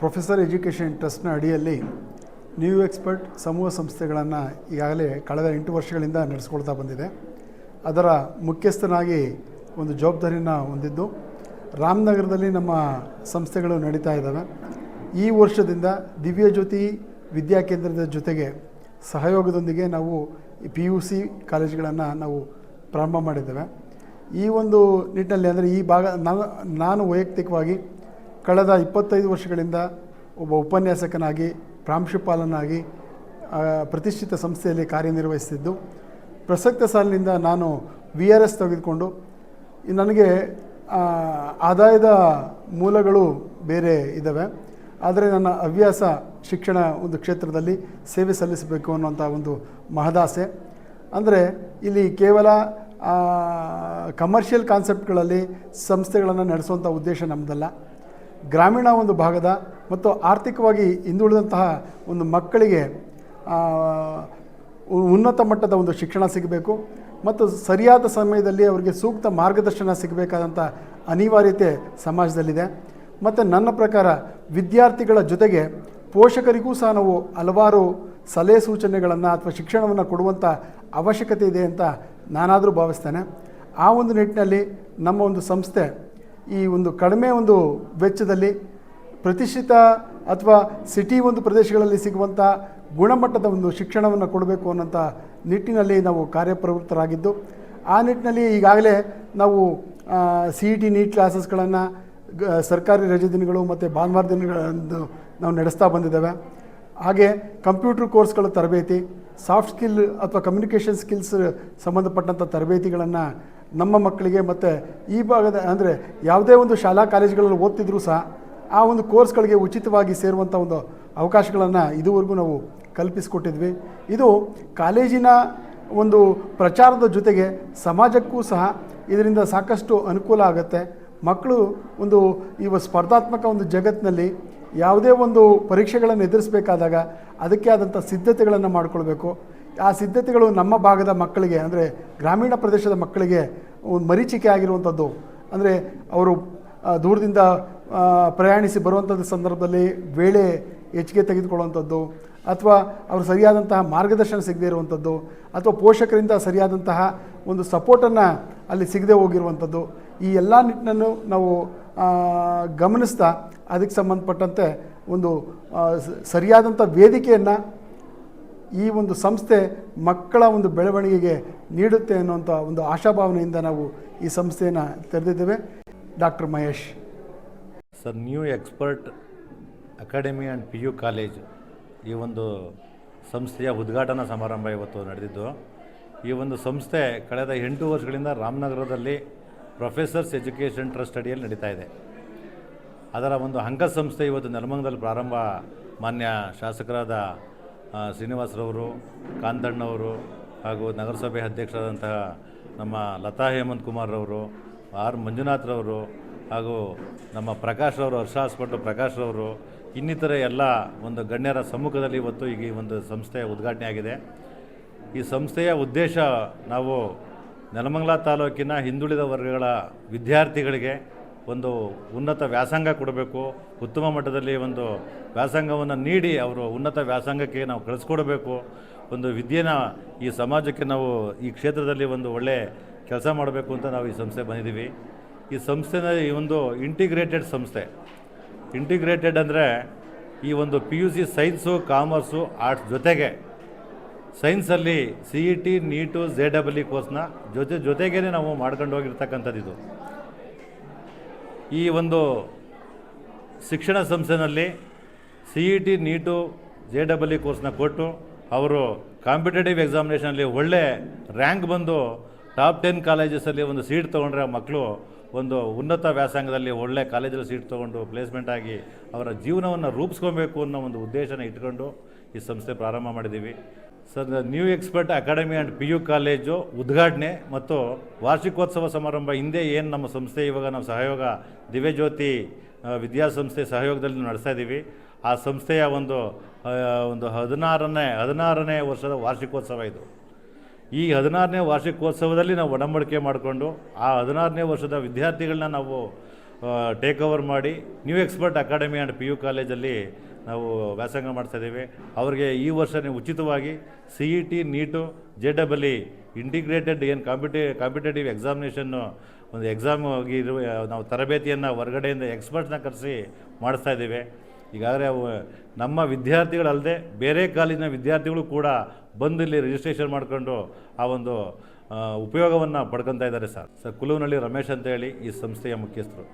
Professor education ಟ್ರಸ್ಟ್ನ ಅಡಿಯಲ್ಲಿ new expert ಸಮೂಹ ಸಂಸ್ಥೆಗಳನ್ನು ಈಗಾಗಲೇ ಕಳೆದ ಎಂಟು ವರ್ಷಗಳಿಂದ ನಡೆಸ್ಕೊಳ್ತಾ ಬಂದಿದೆ. ಅದರ ಮುಖ್ಯಸ್ಥನಾಗಿ ಒಂದು ಜವಾಬ್ದಾರಿಯನ್ನು ಹೊಂದಿದ್ದು ರಾಮನಗರದಲ್ಲಿ ನಮ್ಮ ಸಂಸ್ಥೆಗಳು ನಡೀತಾ ಇದ್ದಾವೆ. ಈ ವರ್ಷದಿಂದ ದಿವ್ಯಜ್ಯೋತಿ ವಿದ್ಯಾಕೇಂದ್ರದ ಜೊತೆಗೆ ಸಹಯೋಗದೊಂದಿಗೆ ನಾವು ಪಿ ಯು ಸಿ ಕಾಲೇಜ್ಗಳನ್ನು ನಾವು ಪ್ರಾರಂಭ ಮಾಡಿದ್ದೇವೆ. ಈ ಒಂದು ನಿಟ್ಟಿನಲ್ಲಿ ಅಂದರೆ ಈ ಭಾಗ ನಾನು ನಾನು ವೈಯಕ್ತಿಕವಾಗಿ ಕಳೆದ ಇಪ್ಪತ್ತೈದು ವರ್ಷಗಳಿಂದ ಒಬ್ಬ ಉಪನ್ಯಾಸಕನಾಗಿ, ಪ್ರಾಂಶುಪಾಲನಾಗಿ ಪ್ರತಿಷ್ಠಿತ ಸಂಸ್ಥೆಯಲ್ಲಿ ಕಾರ್ಯನಿರ್ವಹಿಸ್ತಿದ್ದು. ಪ್ರಸಕ್ತ ಸಾಲಿನಿಂದ ನಾನು ವಿ ಆರ್ ಎಸ್ ತೆಗೆದುಕೊಂಡು, ನನಗೆ ಆದಾಯದ ಮೂಲಗಳು ಬೇರೆ ಇದ್ದಾವೆ ಆದರೆ ನನ್ನ ಹವ್ಯಾಸ ಶಿಕ್ಷಣ ಒಂದು ಕ್ಷೇತ್ರದಲ್ಲಿ ಸೇವೆ ಸಲ್ಲಿಸಬೇಕು ಅನ್ನುವಂಥ ಒಂದು ಮಹದಾಸೆ. ಅಂದರೆ ಇಲ್ಲಿ ಕೇವಲ ಕಮರ್ಷಿಯಲ್ ಕಾನ್ಸೆಪ್ಟ್ಗಳಲ್ಲಿ ಸಂಸ್ಥೆಗಳನ್ನು ನಡೆಸುವಂಥ ಉದ್ದೇಶ ನಮ್ಮದಲ್ಲ ಗ್ರಾಮೀಣ ಒಂದು ಭಾಗದ ಮತ್ತು ಆರ್ಥಿಕವಾಗಿ ಹಿಂದುಳಿದಂತಹ ಒಂದು ಮಕ್ಕಳಿಗೆ ಉನ್ನತ ಮಟ್ಟದ ಒಂದು ಶಿಕ್ಷಣ ಸಿಗಬೇಕು ಮತ್ತು ಸರಿಯಾದ ಸಮಯದಲ್ಲಿ ಅವರಿಗೆ ಸೂಕ್ತ ಮಾರ್ಗದರ್ಶನ ಸಿಗಬೇಕಾದಂಥ ಅನಿವಾರ್ಯತೆ ಸಮಾಜದಲ್ಲಿದೆ. ಮತ್ತು ನನ್ನ ಪ್ರಕಾರ ವಿದ್ಯಾರ್ಥಿಗಳ ಜೊತೆಗೆ ಪೋಷಕರಿಗೂ ಸಹ ನಾವು ಹಲವಾರು ಸಲಹೆ ಸೂಚನೆಗಳನ್ನು ಅಥವಾ ಶಿಕ್ಷಣವನ್ನು ಕೊಡುವಂಥ ಅವಶ್ಯಕತೆ ಇದೆ ಅಂತ ನಾನಾದರೂ ಭಾವಿಸ್ತೇನೆ. ಆ ಒಂದು ನಿಟ್ಟಿನಲ್ಲಿ ನಮ್ಮ ಒಂದು ಸಂಸ್ಥೆ ಈ ಒಂದು ಕಡಿಮೆ ಒಂದು ವೆಚ್ಚದಲ್ಲಿ ಪ್ರತಿಷ್ಠಿತ ಅಥವಾ ಸಿಟಿ ಒಂದು ಪ್ರದೇಶಗಳಲ್ಲಿ ಸಿಗುವಂಥ ಗುಣಮಟ್ಟದ ಒಂದು ಶಿಕ್ಷಣವನ್ನು ಕೊಡಬೇಕು ಅನ್ನೋಂಥ ನಿಟ್ಟಿನಲ್ಲಿ ನಾವು ಕಾರ್ಯಪ್ರವೃತ್ತರಾಗಿದ್ದು, ಆ ನಿಟ್ಟಿನಲ್ಲಿ ಈಗಾಗಲೇ ನಾವು ಸಿ ಇ ಟಿ ನೀಟ್ ಕ್ಲಾಸಸ್ಗಳನ್ನು ಸರ್ಕಾರಿ ರಜೆ ದಿನಗಳು ಮತ್ತು ಭಾನುವಾರ ದಿನಗಳಂದು ನಾವು ನಡೆಸ್ತಾ ಬಂದಿದ್ದೇವೆ. ಹಾಗೆ ಕಂಪ್ಯೂಟ್ರ್ ಕೋರ್ಸ್ಗಳ ತರಬೇತಿ, ಸಾಫ್ಟ್ ಸ್ಕಿಲ್ ಅಥವಾ ಕಮ್ಯುನಿಕೇಷನ್ ಸ್ಕಿಲ್ಸ್ ಸಂಬಂಧಪಟ್ಟಂಥ ತರಬೇತಿಗಳನ್ನು ನಮ್ಮ ಮಕ್ಕಳಿಗೆ ಮತ್ತು ಈ ಭಾಗದ ಅಂದರೆ ಯಾವುದೇ ಒಂದು ಶಾಲಾ ಕಾಲೇಜುಗಳಲ್ಲಿ ಓದ್ತಿದ್ರೂ ಸಹ ಆ ಒಂದು ಕೋರ್ಸ್ಗಳಿಗೆ ಉಚಿತವಾಗಿ ಸೇರುವಂಥ ಒಂದು ಅವಕಾಶಗಳನ್ನು ಇದುವರೆಗೂ ನಾವು ಕಲ್ಪಿಸಿಕೊಟ್ಟಿದ್ವಿ. ಇದು ಕಾಲೇಜಿನ ಒಂದು ಪ್ರಚಾರದ ಜೊತೆಗೆ ಸಮಾಜಕ್ಕೂ ಸಹ ಇದರಿಂದ ಸಾಕಷ್ಟು ಅನುಕೂಲ ಆಗುತ್ತೆ. ಮಕ್ಕಳು ಒಂದು ಈ ಸ್ಪರ್ಧಾತ್ಮಕ ಒಂದು ಜಗತ್ತಿನಲ್ಲಿ ಯಾವುದೇ ಒಂದು ಪರೀಕ್ಷೆಗಳನ್ನು ಎದುರಿಸಬೇಕಾದಾಗ ಅದಕ್ಕೆ ಆದಂಥ ಸಿದ್ಧತೆಗಳನ್ನು ಮಾಡಿಕೊಳ್ಬೇಕು. ಆ ಸಿದ್ಧತೆಗಳು ನಮ್ಮ ಭಾಗದ ಮಕ್ಕಳಿಗೆ ಅಂದರೆ ಗ್ರಾಮೀಣ ಪ್ರದೇಶದ ಮಕ್ಕಳಿಗೆ ಒಂದು ಮರೀಚಿಕೆ ಆಗಿರುವಂಥದ್ದು. ಅಂದರೆ ಅವರು ದೂರದಿಂದ ಪ್ರಯಾಣಿಸಿ ಬರುವಂಥದ್ದು ಸಂದರ್ಭದಲ್ಲಿ ವೇಳೆ ಹೆಚ್ಚಿಗೆ ತೆಗೆದುಕೊಳ್ಳುವಂಥದ್ದು, ಅಥವಾ ಅವರು ಸರಿಯಾದಂತಹ ಮಾರ್ಗದರ್ಶನ ಸಿಗದೇ ಇರುವಂಥದ್ದು, ಅಥವಾ ಪೋಷಕರಿಂದ ಸರಿಯಾದಂತಹ ಒಂದು ಸಪೋರ್ಟನ್ನು ಅಲ್ಲಿ ಸಿಗದೆ ಹೋಗಿರುವಂಥದ್ದು. ಈ ಎಲ್ಲ ನಿಟ್ಟಿನಲ್ಲೂ ನಾವು ಗಮನಿಸ್ತಾ ಅದಕ್ಕೆ ಸಂಬಂಧಪಟ್ಟಂತೆ ಒಂದು ಸರಿಯಾದಂಥ ವೇದಿಕೆಯನ್ನು ಈ ಒಂದು ಸಂಸ್ಥೆ ಮಕ್ಕಳ ಒಂದು ಬೆಳವಣಿಗೆಗೆ ನೀಡುತ್ತೆ ಅನ್ನುವಂಥ ಒಂದು ಆಶಾಭಾವನೆಯಿಂದ ನಾವು ಈ ಸಂಸ್ಥೆಯನ್ನು ತೆರೆದಿದ್ದೇವೆ. Doctor Mahesh. Sir new expert academy and P U college ಈ ಒಂದು ಸಂಸ್ಥೆಯ ಉದ್ಘಾಟನಾ ಸಮಾರಂಭ ಇವತ್ತು ನಡೆದಿದ್ದು. ಈ ಒಂದು ಸಂಸ್ಥೆ ಕಳೆದ ಎಂಟು ವರ್ಷಗಳಿಂದ ರಾಮನಗರದಲ್ಲಿ ಪ್ರೊಫೆಸರ್ಸ್ ಎಜುಕೇಷನ್ ಟ್ರಸ್ಟ್ ಅಡಿಯಲ್ಲಿ ನಡೀತಾ ಇದೆ. ಅದರ ಒಂದು ಅಂಗಸಂಸ್ಥೆ ಇವತ್ತು ನೆಲಮಂಗದಲ್ಲಿ ಪ್ರಾರಂಭ. ಮಾನ್ಯ ಶಾಸಕರಾದ ಶ್ರೀನಿವಾಸರವರು, ಕಾಂತಣ್ಣವರು ಹಾಗೂ ನಗರಸಭೆ ಅಧ್ಯಕ್ಷರಾದಂತಹ ನಮ್ಮ ಲತಾ ಹೇಮಂತ್ ಕುಮಾರ್ರವರು, ಆರ್ ಮಂಜುನಾಥ್ರವರು ಹಾಗೂ ನಮ್ಮ ಪ್ರಕಾಶ್ ಅವರು ಹರ್ಷ ಪ್ರಕಾಶ್ ಅವರು ಇನ್ನಿತರ ಎಲ್ಲ ಒಂದು ಗಣ್ಯರ ಸಮ್ಮುಖದಲ್ಲಿ ಇವತ್ತು ಈಗ ಈ ಒಂದು ಸಂಸ್ಥೆಯ ಉದ್ಘಾಟನೆ ಆಗಿದೆ. ಈ ಸಂಸ್ಥೆಯ ಉದ್ದೇಶ ನಾವು ನೆಲಮಂಗಲ ತಾಲೂಕಿನ ಹಿಂದುಳಿದ ವರ್ಗಗಳ ವಿದ್ಯಾರ್ಥಿಗಳಿಗೆ ಒಂದು ಉನ್ನತ ವ್ಯಾಸಂಗ ಕೊಡಬೇಕು, ಉತ್ತಮ ಮಟ್ಟದಲ್ಲಿ ಒಂದು ವ್ಯಾಸಂಗವನ್ನು ನೀಡಿ ಅವರು ಉನ್ನತ ವ್ಯಾಸಂಗಕ್ಕೆ ನಾವು ಕಳಿಸ್ಕೊಡ್ಬೇಕು. ಒಂದು ವಿದ್ಯೆನ ಈ ಸಮಾಜಕ್ಕೆ ನಾವು ಈ ಕ್ಷೇತ್ರದಲ್ಲಿ ಒಂದು ಒಳ್ಳೆ ಕೆಲಸ ಮಾಡಬೇಕು ಅಂತ ನಾವು ಈ ಸಂಸ್ಥೆ ಬಂದಿದ್ದೀವಿ. ಈ ಸಂಸ್ಥೆನ ಈ ಒಂದು ಇಂಟಿಗ್ರೇಟೆಡ್ ಸಂಸ್ಥೆ. ಇಂಟಿಗ್ರೇಟೆಡ್ ಅಂದರೆ ಈ ಒಂದು P U C science commerce arts ಜೊತೆಗೆ ಸೈನ್ಸಲ್ಲಿ C E T NEET J double E ಕೋರ್ಸ್ನ ಜೊತೆ ಜೊತೆಗೇ ನಾವು ಮಾಡ್ಕೊಂಡು ಹೋಗಿರ್ತಕ್ಕಂಥದ್ದು ಇದು. ಈ ಒಂದು ಶಿಕ್ಷಣ ಸಂಸ್ಥೆನಲ್ಲಿ C E T NEET J double E ಕೋರ್ಸ್ನ ಕೊಟ್ಟು ಅವರು ಕಾಂಪಿಟೇಟಿವ್ ಎಕ್ಸಾಮಿನೇಷನಲ್ಲಿ ಒಳ್ಳೆ ರ್ಯಾಂಕ್ ಬಂದು ಟಾಪ್ ಟೆನ್ ಕಾಲೇಜಸಲ್ಲಿ ಒಂದು ಸೀಟ್ ತೊಗೊಂಡ್ರೆ ಮಕ್ಕಳು ಒಂದು ಉನ್ನತ ವ್ಯಾಸಂಗದಲ್ಲಿ ಒಳ್ಳೆ ಕಾಲೇಜಲ್ಲಿ ಸೀಟ್ ತೊಗೊಂಡು ಪ್ಲೇಸ್ಮೆಂಟ್ ಆಗಿ ಅವರ ಜೀವನವನ್ನು ರೂಪಿಸ್ಕೊಬೇಕು ಅನ್ನೋ ಒಂದು ಉದ್ದೇಶನ ಇಟ್ಕೊಂಡು ಈ ಸಂಸ್ಥೆ ಪ್ರಾರಂಭ ಮಾಡಿದ್ದೀವಿ. Sir new expert academy and P U college ಉದ್ಘಾಟನೆ ಮತ್ತು ವಾರ್ಷಿಕೋತ್ಸವ ಸಮಾರಂಭ ಹಿಂದೆ ಏನು ನಮ್ಮ ಸಂಸ್ಥೆ ಇವಾಗ ನಾವು ಸಹಯೋಗ, ದಿವ್ಯಜ್ಯೋತಿ ವಿದ್ಯಾಸಂಸ್ಥೆ ಸಹಯೋಗದಲ್ಲಿ ನಡೆಸ್ತಾ ಇದ್ದೀವಿ ಆ ಸಂಸ್ಥೆಯ ಒಂದು ಒಂದು ಹದಿನಾರನೇ ಹದಿನಾರನೇ ವರ್ಷದ ವಾರ್ಷಿಕೋತ್ಸವ ಇದು. ಈ ಹದಿನಾರನೇ ವಾರ್ಷಿಕೋತ್ಸವದಲ್ಲಿ ನಾವು ಒಡಂಬಡಿಕೆ ಮಾಡಿಕೊಂಡು, ಆ ಹದಿನಾರನೇ ವರ್ಷದ ವಿದ್ಯಾರ್ಥಿಗಳನ್ನ ನಾವು ಟೇಕ್ ಓವರ್ ಮಾಡಿ, new expert academy and P U ಕಾಲೇಜಲ್ಲಿ ನಾವು ವ್ಯಾಸಂಗ ಮಾಡ್ತಾಯಿದ್ದೀವಿ ಅವ್ರಿಗೆ ಈ ವರ್ಷನೇ ಉಚಿತವಾಗಿ C E T NEET J double E integrated ಏನು ಕಾಂಪಿಟೇ ಕಾಂಪಿಟೇಟಿವ್ ಎಕ್ಸಾಮಿನೇಷನ್ನು ಒಂದು ಎಕ್ಸಾಮ್ ಇರುವ, ನಾವು ತರಬೇತಿಯನ್ನು ಹೊರಗಡೆಯಿಂದ ಎಕ್ಸ್ಪರ್ಟ್ಸ್ನ ಕರೆಸಿ ಮಾಡಿಸ್ತಾ ಇದ್ದೀವಿ. ಈಗಾಗಲೇ ಅವು ನಮ್ಮ ವಿದ್ಯಾರ್ಥಿಗಳಲ್ಲದೆ ಬೇರೆ ಕಾಲೇಜಿನ ವಿದ್ಯಾರ್ಥಿಗಳು ಕೂಡ ಬಂದು ಇಲ್ಲಿ ರಿಜಿಸ್ಟ್ರೇಷನ್ ಮಾಡಿಕೊಂಡು ಆ ಒಂದು ಉಪಯೋಗವನ್ನು ಪಡ್ಕೊತಾ ಇದ್ದಾರೆ ಸರ್. ಸರ್ ಕುಲುವನಹಳ್ಳಿ ರಮೇಶ್ ಅಂತ ಹೇಳಿ ಈ ಸಂಸ್ಥೆಯ ಮುಖ್ಯಸ್ಥರು.